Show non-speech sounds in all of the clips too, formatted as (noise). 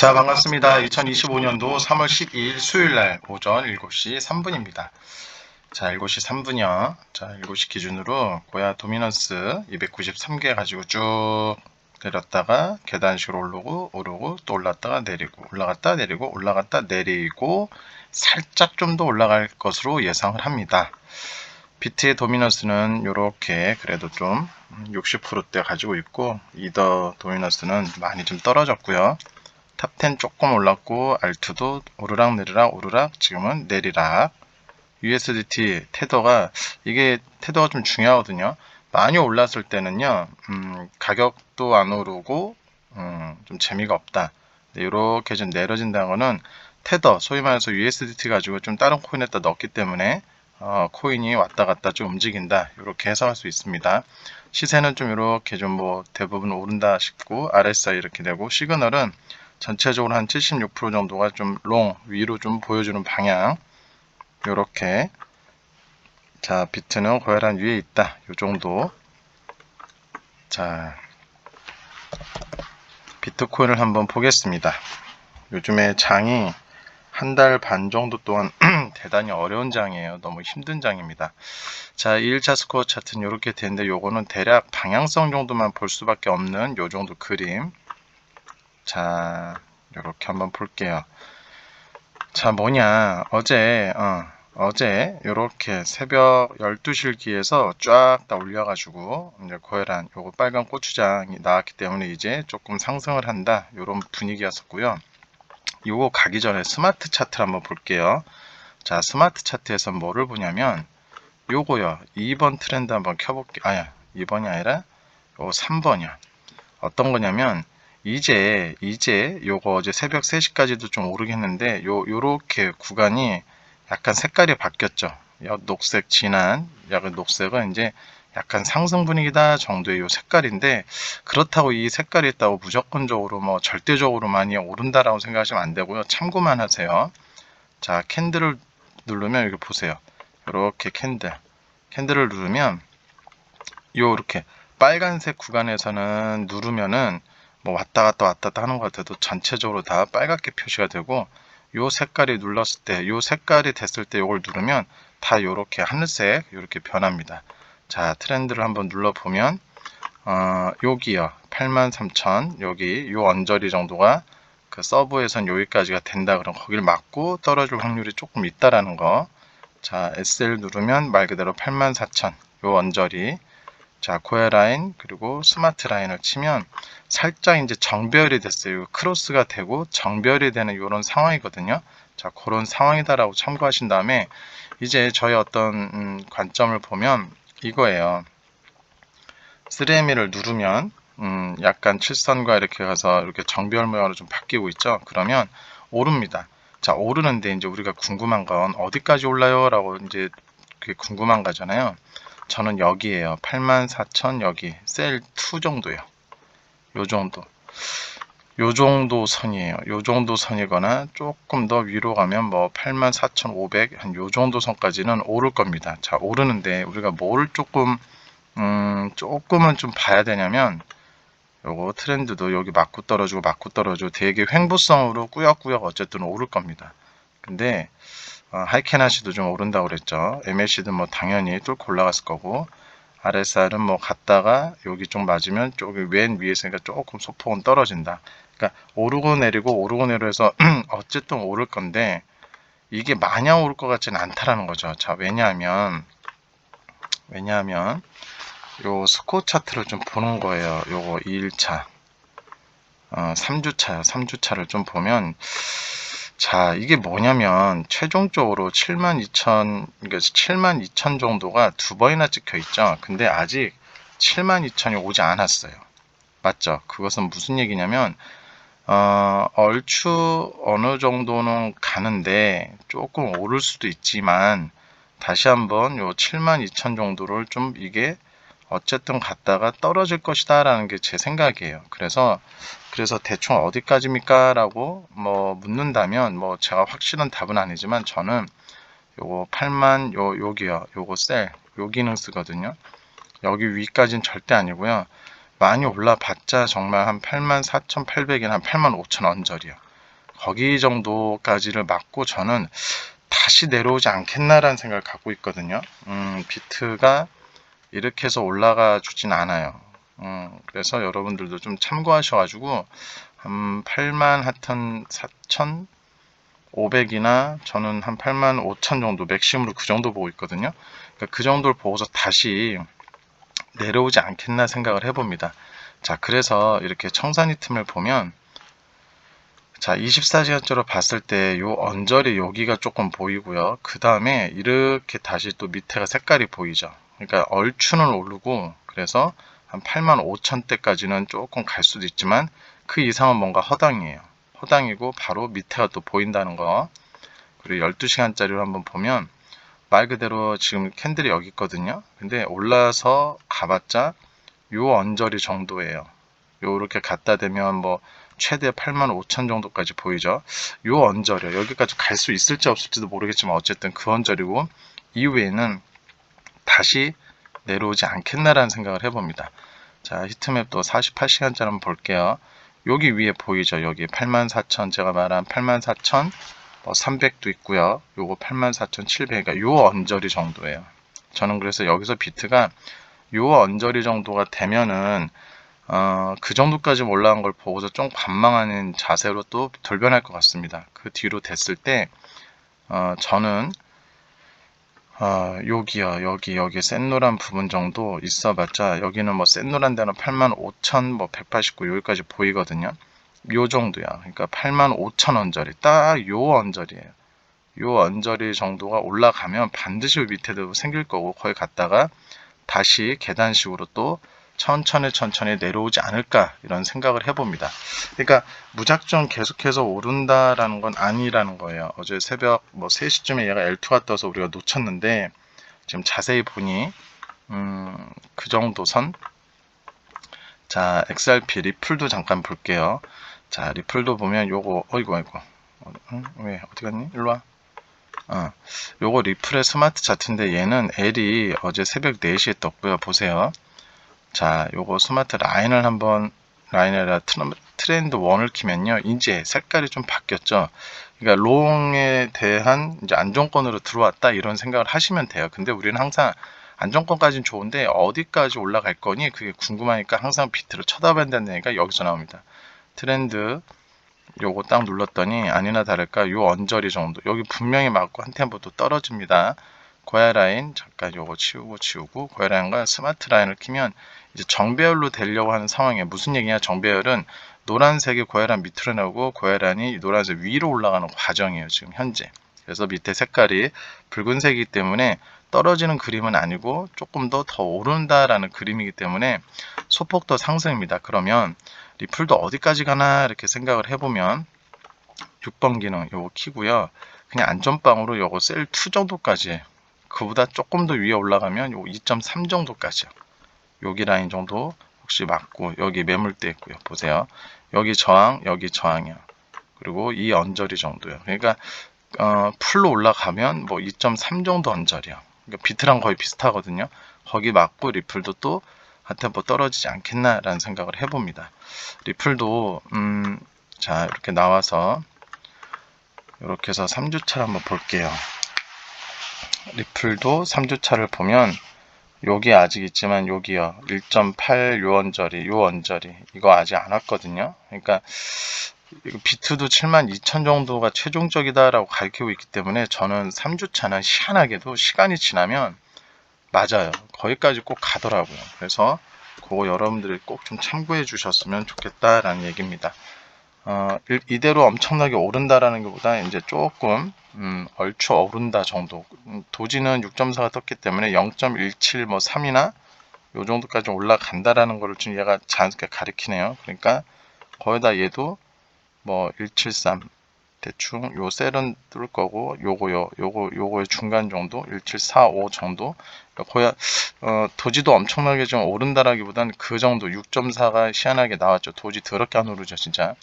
자, 반갑습니다. 2025년도 3월 12일 수요일 날 오전 7시 3분입니다. 자, 7시 3분이요. 자, 7시 기준으로 고야 도미넌스 293개 가지고 쭉 내렸다가 계단식으로 오르고 오르고 또 올랐다가 내리고 올라갔다 내리고 올라갔다 내리고 살짝 좀 더 올라갈 것으로 예상을 합니다. 비트의 도미넌스는 이렇게 그래도 좀 60%대 가지고 있고 이더 도미넌스는 많이 좀 떨어졌고요. 탑10 조금 올랐고 알투도 오르락 내리락 오르락 지금은 내리락. USDT 테더가 이게 테더가 좀 중요하거든요. 많이 올랐을 때는요 음, 가격도 안 오르고 음, 좀 재미가 없다. 이렇게 좀 내려진다는 거는 테더 소위 말해서 USDT 가지고 좀 다른 코인에다 넣었기 때문에 어, 코인이 왔다 갔다 좀 움직인다. 이렇게 해석할 수 있습니다. 시세는 좀 이렇게 좀 뭐 대부분 오른다 싶고 RSI 이렇게 되고 시그널은 전체적으로 한 76% 정도가 좀 롱 위로 좀 보여주는 방향. 이렇게. 자 비트는 고혈한 위에 있다. 요 정도. 자 비트코인을 한번 보겠습니다. 요즘에 장이 한 달 반 정도 동안 (clears throat) 대단히 어려운 장이에요. 너무 힘든 장입니다. 자 2일차 스코어 차트는 이렇게 되는데 요거는 대략 방향성 정도만 볼 수밖에 없는 요 정도 그림 자, 이렇게 한번 볼게요. 자, 뭐냐. 어제, 어, 어제 이렇게 새벽 12시기에서 쫙 다 올려가지고 이제 고혈한 요거 빨간 고추장이 나왔기 때문에 이제 조금 상승을 한다 이런 분위기였었고요. 요거 가기 전에 스마트 차트를 한번 볼게요. 자 스마트 차트에서 뭐를 보냐면 요거요 2번 트렌드 한번 켜볼게요. 아야 2번이 아니라 요 3번이야. 어떤 거냐면 이제 이제 요거 어제 새벽 3시까지도 좀 오르겠는데 요 요렇게 구간이 약간 색깔이 바뀌었죠. 녹색 진한 약간 녹색은 이제 약간 상승 분위기다 정도의 요 색깔인데 그렇다고 이 색깔이 있다고 무조건적으로 뭐 절대적으로 많이 오른다라고 생각하시면 안 되고요. 참고만 하세요. 자 캔들을 누르면 여기 보세요. 이렇게 캔들 캔들을 누르면 요 이렇게 빨간색 구간에서는 누르면은 뭐 왔다 갔다 왔다 갔다 하는 것 같아도 전체적으로 다 빨갛게 표시가 되고 요 색깔이 눌렀을 때 요 색깔이 됐을 때 요걸 누르면 다 요렇게 하늘색 이렇게 변합니다. 자 트렌드를 한번 눌러 보면 어, 여기요 83,000 여기 요 언저리 정도가 그 서브에선 여기까지가 된다 그럼 거기를 맞고 떨어질 확률이 조금 있다라는 거 자 SL 누르면 말 그대로 84,000 요 언저리 자, 코어 라인 그리고 스마트 라인을 치면 살짝 이제 정별이 됐어요. 크로스가 되고 정별이 되는 이런 상황이거든요. 자, 그런 상황이다라고 참고하신 다음에 이제 저희 어떤 음, 관점을 보면 이거예요. 3M을 누르면 음, 약간 칠선과 이렇게 가서 이렇게 정별 모양으로 좀 바뀌고 있죠. 그러면 오릅니다. 자, 오르는데 이제 우리가 궁금한 건 어디까지 올라요? 라고 이제 궁금한 거잖아요. 저는 여기에요. 84,000 여기 셀 2 정도요. 요 정도. 요 정도 선이에요. 요 정도 선이거나 조금 더 위로 가면 뭐 84,500 한 요 정도 선까지는 오를 겁니다. 자, 오르는데 우리가 뭘 조금 음, 조금은 좀 봐야 되냐면 요거 트렌드도 여기 맞고 떨어지고 맞고 떨어지고 되게 횡보성으로 꾸역꾸역 어쨌든 오를 겁니다. 근데 어, 하이케나시도 좀 오른다고 그랬죠. MAC도 뭐 당연히 뚫고 올라갔을 거고 RSR은 뭐 갔다가 여기 좀 맞으면 저기 왼 위에 있으니까 조금 소폭은 떨어진다. 그러니까 오르고 내리고 오르고 해서 (clears throat) 어쨌든 오를 건데 이게 마냥 오를 것 같지는 않다라는 거죠. 자 왜냐하면 왜냐하면 요 스코 차트를 좀 보는 거예요. 요거 2일차 어, 3주차요. 3주차를 좀 보면 자, 이게 뭐냐면 최종적으로 72,000 그러니까 72,000 정도가 두 번이나 찍혀 있죠. 근데 아직 72,000이 오지 않았어요. 맞죠? 그것은 무슨 얘기냐면 어, 얼추 어느 정도는 가는데 조금 오를 수도 있지만 다시 한번 요 72,000 정도를 좀 이게 어쨌든 갔다가 떨어질 것이다 라는 게 제 생각이에요. 그래서 그래서 대충 어디까지입니까? 라고 뭐 묻는다면 뭐 제가 확실한 답은 아니지만 저는 요거 8만 요 여기요. 요거 셀 요 기능 쓰거든요. 여기 위까지는 절대 아니고요. 많이 올라봤자 정말 한 84,800이나 한85,000 언저리요. 거기 정도까지를 맞고 저는 다시 내려오지 않겠나라는 생각을 갖고 있거든요. 음, 비트가 이렇게 해서 올라가 주진 않아요. 음, 그래서 여러분들도 좀 참고하셔가지고 한 8만 하여튼 4천 500이나 저는 한 8만 5천 정도 맥심으로 그 정도 보고 있거든요. 그러니까 그 정도를 보고서 다시 내려오지 않겠나 생각을 해봅니다. 자, 그래서 이렇게 청산이 틈을 보면 자, 24시간째로 봤을 때 요 언저리 여기가 조금 보이고요. 그 다음에 이렇게 다시 또 밑에가 색깔이 보이죠. 그러니까 얼추는 오르고 그래서 한 8만 5천 대까지는 조금 갈 수도 있지만 그 이상은 뭔가 허당이에요. 허당이고 바로 밑에가 또 보인다는 거. 그리고 12시간짜리로 한번 보면 말 그대로 지금 캔들이 여기 있거든요. 근데 올라서 가봤자 요 언저리 정도예요. 요렇게 갖다 대면 뭐 최대 8만 5천 정도까지 보이죠. 요 언저리 여기까지 갈 수 있을지 없을지도 모르겠지만 어쨌든 그 언저리고 이후에는 다시 내려오지 않겠나라는 생각을 해봅니다. 자 히트맵 또 48시간짜리 한번 볼게요. 여기 위에 보이죠. 여기 84,000 제가 말한 84,000 뭐 300도 있고요. 요거 84,700 그러니까 요 언저리 정도예요. 저는 그래서 여기서 비트가 요 언저리 정도가 되면은 어, 그 정도까지 올라간 걸 보고서 좀 관망하는 자세로 또 돌변할 것 같습니다. 그 뒤로 됐을 때 어, 저는 어, 여기요, 여기, 여기 센 노란 부분 정도 있어봤자 여기는 뭐 센 노란 데는 85,000, 뭐 189 여기까지 보이거든요. 요 정도야. 그러니까 85,000 언저리, 딱 요 언저리예요. 요 언저리 정도가 올라가면 반드시 밑에도 생길 거고 거기 갔다가 다시 계단식으로 또 천천히 천천히 내려오지 않을까 이런 생각을 해봅니다. 그러니까 무작정 계속해서 오른다라는 건 아니라는 거예요. 어제 새벽 뭐 3시쯤에 얘가 L2가 떠서 우리가 놓쳤는데 지금 자세히 보니 음, 그 정도 선. 자, XRP 리플도 잠깐 볼게요. 자, 리플도 보면 요거 어이구 어이구. 어, 응? 왜 어디 갔니? 일로 와. 어, 요거 리플의 스마트 차트인데 얘는 L이 어제 새벽 4시에 떴고요. 보세요. 자, 요거 스마트 라인을 한번 라인에다 트렌드 1을 키면요. 이제 색깔이 좀 바뀌었죠. 그러니까 롱에 대한 이제 안정권으로 들어왔다 이런 생각을 하시면 돼요. 근데 우리는 항상 안정권까지는 좋은데 어디까지 올라갈 거니 그게 궁금하니까 항상 비트를 쳐다봐야 된다니까 여기서 나옵니다. 트렌드 요거 딱 눌렀더니 아니나 다를까 요 언저리 정도 여기 분명히 맞고 한 템포도 떨어집니다. 고야 라인 잠깐 요거 치우고 치우고 고야 라인과 스마트 라인을 키면 이제 정배열로 되려고 하는 상황에 무슨 얘기냐? 정배열은 노란색이 고야란 밑으로 나오고 고야란이 노란색 위로 올라가는 과정이에요 지금 현재. 그래서 밑에 색깔이 붉은색이기 때문에 떨어지는 그림은 아니고 조금 더 더 오른다라는 그림이기 때문에 소폭도 상승입니다. 그러면 리플도 어디까지 가나? 이렇게 생각을 해보면 6번 기능 요거 키고요. 그냥 안전빵으로 요거 셀 2 정도까지 그보다 조금 더 위에 올라가면 요 2.3 정도까지요 여기 라인 정도 혹시 맞고 여기 매물대 있고요. 보세요. 여기 저항, 여기 저항이요. 그리고 이 언저리 정도요. 그러니까 어, 풀로 올라가면 뭐 2.3 정도 언저리요. 그러니까 비트랑 거의 비슷하거든요. 거기 맞고 리플도 또 한템포 떨어지지 않겠나라는 생각을 해봅니다. 리플도 음, 자 이렇게 나와서 이렇게 해서 3주차를 한번 볼게요. 리플도 3주차를 보면 여기 아직 있지만 여기요. 1.8 요원저리 요원저리 이거 아직 안 왔거든요. 그러니까 비트도 72,000 정도가 최종적이다라고 가르치고 있기 때문에 저는 3주차는 희한하게도 시간이 지나면 맞아요. 거기까지 꼭 가더라고요. 그래서 그거 여러분들이 꼭 좀 참고해 주셨으면 좋겠다라는 얘기입니다 어, 이대로 엄청나게 오른다라는 것보다 이제 조금 음, 얼추 오른다 정도. 음, 도지는 6.4가 떴기 때문에 0.17 뭐 3이나 요 정도까지 올라간다라는 거를 좀 얘가 자연스럽게 가리키네요. 그러니까 거기다 얘도 뭐 173 대충 요 셀은 뚫을 거고 요거요 요거 요거의 중간 정도 1745 정도. 그러니까 어, 도지도 엄청나게 좀 오른다라기보다는 그 정도 6.4가 희한하게 나왔죠. 도지 더럽게 안 오르죠 진짜.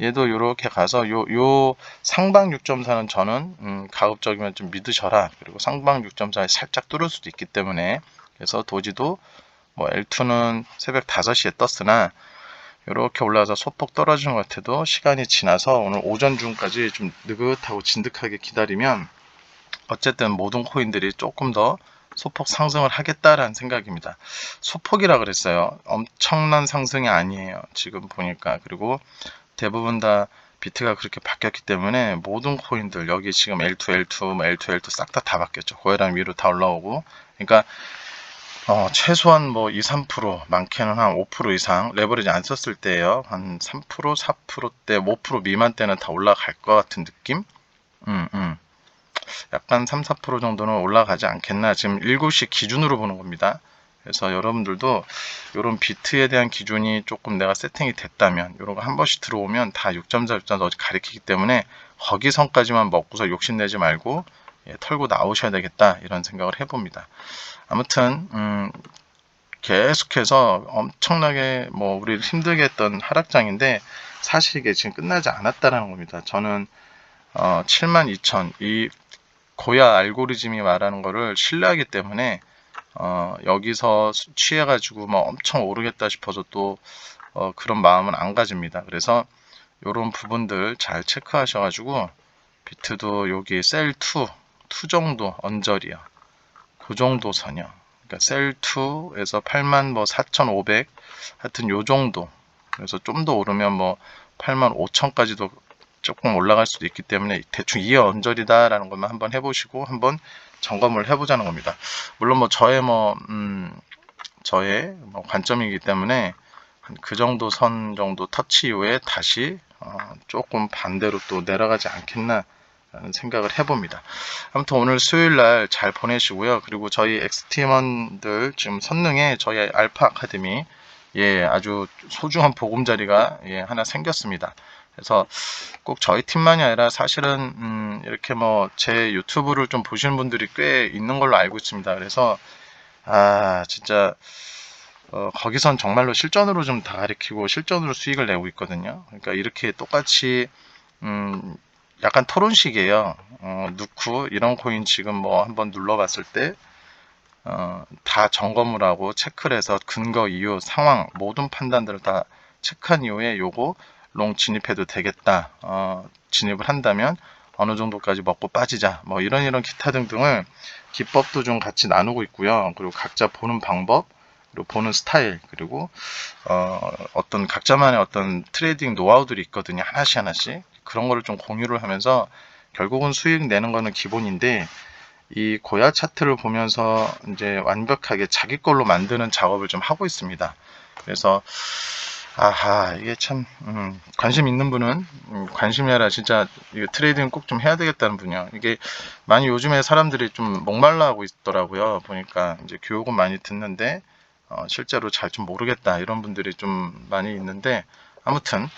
얘도 이렇게 가서 요, 요 상방 6.4는 저는 음, 가급적이면 좀 믿으셔라. 그리고 상방 6.4에 살짝 뚫을 수도 있기 때문에. 그래서 도지도 뭐 L2는 새벽 5시에 떴으나 이렇게 올라가서 소폭 떨어지는 것 같아도 시간이 지나서 오늘 오전 중까지 좀 느긋하고 진득하게 기다리면 어쨌든 모든 코인들이 조금 더 소폭 상승을 하겠다라는 생각입니다. 소폭이라 그랬어요. 엄청난 상승이 아니에요. 지금 보니까 그리고 대부분 다 비트가 그렇게 바뀌었기 때문에 모든 코인들 여기 지금 L2, L2, 뭐 L2, L2 싹 다 다 바뀌었죠. 고해랑 위로 다 올라오고 그러니까 어, 최소한 뭐 2, 3% 많게는 한 5% 이상 레버리지 안 썼을 때예요. 한 3%, 4%대, 5% 미만 때는 다 올라갈 것 같은 느낌? 음, 음. 약간 3, 4% 정도는 올라가지 않겠나. 지금 7시 기준으로 보는 겁니다. 그래서 여러분들도 이런 비트에 대한 기준이 조금 내가 세팅이 됐다면 이런 거 한 번씩 들어오면 다 6.4, 6.4 가리키기 때문에 거기 선까지만 먹고서 욕심내지 말고 예, 털고 나오셔야 되겠다 이런 생각을 해봅니다. 아무튼 음, 계속해서 엄청나게 뭐 우리를 힘들게 했던 하락장인데 사실 이게 지금 끝나지 않았다라는 겁니다. 저는 어, 72,000 이 고야 알고리즘이 말하는 거를 신뢰하기 때문에 어, 여기서 취해가지고 뭐 엄청 오르겠다 싶어서 또 어, 그런 마음은 안 가집니다. 그래서 이런 부분들 잘 체크하셔가지고 비트도 여기 셀2 2 정도 언저리요. 그 정도 선이요. 그러니까 셀2에서 8만 뭐 4,500 하여튼 요 정도. 그래서 좀 더 오르면 뭐 8만 5천까지도 조금 올라갈 수도 있기 때문에 대충 이 언저리다라는 것만 한번 해보시고 한번 점검을 해보자는 겁니다. 물론 뭐 저의 뭐 음, 저의 뭐 관점이기 때문에 그 정도 선 정도 터치 이후에 다시 어, 조금 반대로 또 내려가지 않겠나 생각을 해봅니다. 아무튼 오늘 수요일 날 잘 보내시고요. 그리고 저희 엑스팀원들 지금 선능에 저희 알파 아카데미 예 아주 소중한 보금자리가 예 하나 생겼습니다. 그래서 꼭 저희 팀만이 아니라 사실은 음 이렇게 뭐 제 유튜브를 좀 보시는 분들이 꽤 있는 걸로 알고 있습니다. 그래서 아 진짜 어, 거기선 정말로 실전으로 좀 다 가리키고 실전으로 수익을 내고 있거든요. 그러니까 이렇게 똑같이 음, 약간 토론식이에요. 어, 넣고 이런 코인 지금 뭐 한번 눌러봤을 때 어, 다 점검을 하고 체크를 해서 근거, 이유, 상황 모든 판단들을 다 체크한 이후에 요거 롱 진입해도 되겠다. 어, 진입을 한다면 어느 정도까지 먹고 빠지자. 뭐 이런 이런 기타 등등을 기법도 좀 같이 나누고 있고요. 그리고 각자 보는 방법, 그리고 보는 스타일, 그리고 어, 어떤 각자만의 어떤 트레이딩 노하우들이 있거든요. 하나씩 하나씩. 그런 거를 좀 공유를 하면서 결국은 수익 내는 거는 기본인데 이 고야 차트를 보면서 이제 완벽하게 자기 걸로 만드는 작업을 좀 하고 있습니다. 그래서 아하 이게 참 음, 관심 있는 분은 음, 관심이라 진짜 이거 트레이딩 꼭 좀 해야 되겠다는 분이요. 이게 많이 요즘에 사람들이 좀 목말라 하고 있더라고요. 보니까 이제 교육은 많이 듣는데 어, 실제로 잘 좀 모르겠다 이런 분들이 좀 많이 있는데 아무튼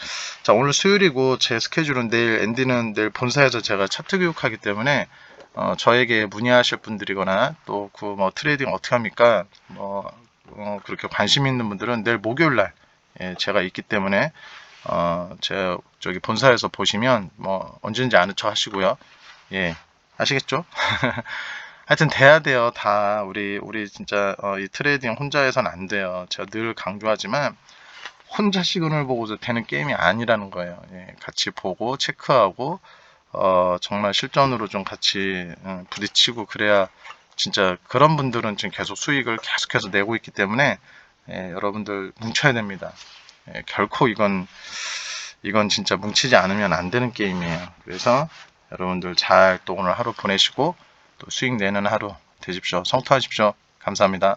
자 오늘 수요일이고 제 스케줄은 내일 앤디는 내일 본사에서 제가 차트 교육하기 때문에 어, 저에게 문의하실 분들이거나 또 그 뭐 트레이딩 어떻게 합니까? 뭐 어, 그렇게 관심 있는 분들은 내일 목요일 날 예, 제가 있기 때문에 어, 제 저기 본사에서 보시면 뭐 언제든지 아는 척 하시고요. 예 아시겠죠? (laughs) 하여튼 돼야 돼요. 다 우리 우리 진짜 어, 이 트레이딩 혼자 해서는 안 돼요. 제가 늘 강조하지만 혼자 시그널 보고서 되는 게임이 아니라는 거예요. 예, 같이 보고 체크하고 어, 정말 실전으로 좀 같이 어, 부딪히고 그래야 진짜 그런 분들은 지금 계속 수익을 계속해서 내고 있기 때문에 예, 여러분들 뭉쳐야 됩니다. 예, 결코 이건 이건 진짜 뭉치지 않으면 안 되는 게임이에요. 그래서 여러분들 잘 또 오늘 하루 보내시고 또 수익 내는 하루 되십시오. 성투하십시오. 감사합니다.